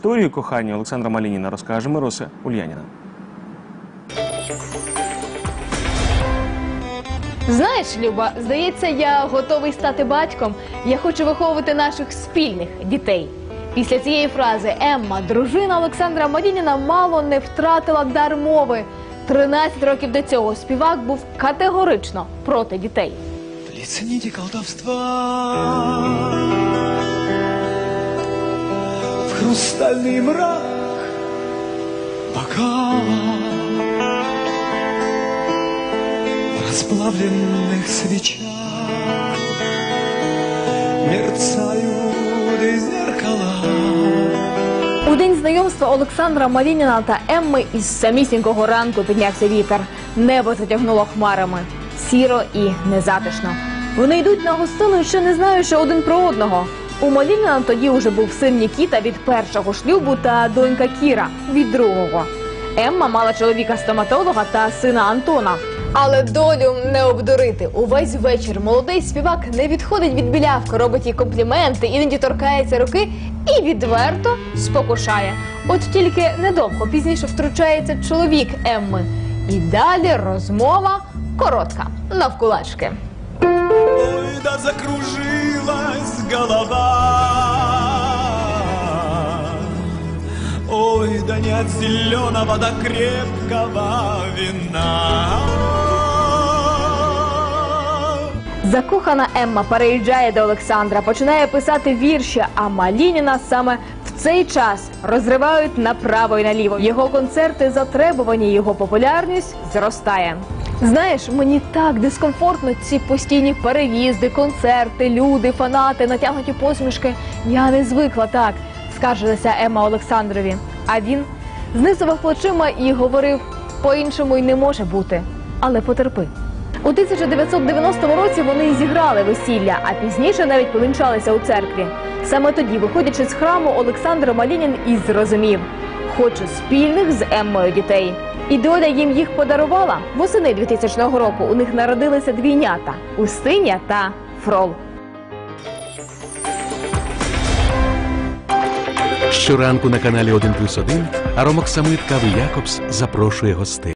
історію кохання Олександра Малініна розкаже Мироса Ульяніна. Знаєш, Люба, здається, я готовий стати батьком. Я хочу виховувати наших спільних дітей. Після цієї фрази Емма, дружина Олександра Малініна, мало не втратила дар мови. 13 років до цього співак був категорично проти дітей. Лицените колдовства В хрустальный мрак бокала расплавленных свечах Мерцают и зеркала У день знайомства Олександра Малініна та Емми із самісінького ранку піднявся вітер. Небо затягнуло хмарами. Сіро і незатишно. Вони йдуть на гостину, ще не знаючи один про одного. У Малініна тоді вже був син Нікіта від першого шлюбу та донька Кіра від другого. Емма мала чоловіка стоматолога та сина Антона. Але долю не обдурити. Увесь вечір молодий співак не відходить від білявки, робить їй компліменти, іноді торкається руки і відверто спокушає. От тільки недовго пізніше втручається чоловік Емми. І далі розмова коротка, навкулачки. Ой, да закружилась голова От зеленого, да крепкого вина Закохана Емма переїжджає до Олександра, починає писати вірші, а Малініна саме в цей час розривають направо і наліво. Його концерти затребувані, його популярність зростає. Знаєш, мені так дискомфортно ці постійні переїзди, концерти, люди, фанати, натягнуті посмішки. Я не звикла так, скаржилася Емма Олександрові. А він знизував плечима і говорив: по-іншому й не може бути, але потерпи. У 1990 році вони зіграли весілля, а пізніше навіть повінчалися у церкві. Саме тоді, виходячи з храму, Олександр Малінін і зрозумів, хоче спільних з Еммою дітей. І доля їм їх подарувала. Восени 2000 року у них народилися двійнята Устиня та Фрол. Щоранку на каналі 1 плюс 1 Аромок Самит Кави Якобс запрошує гостей.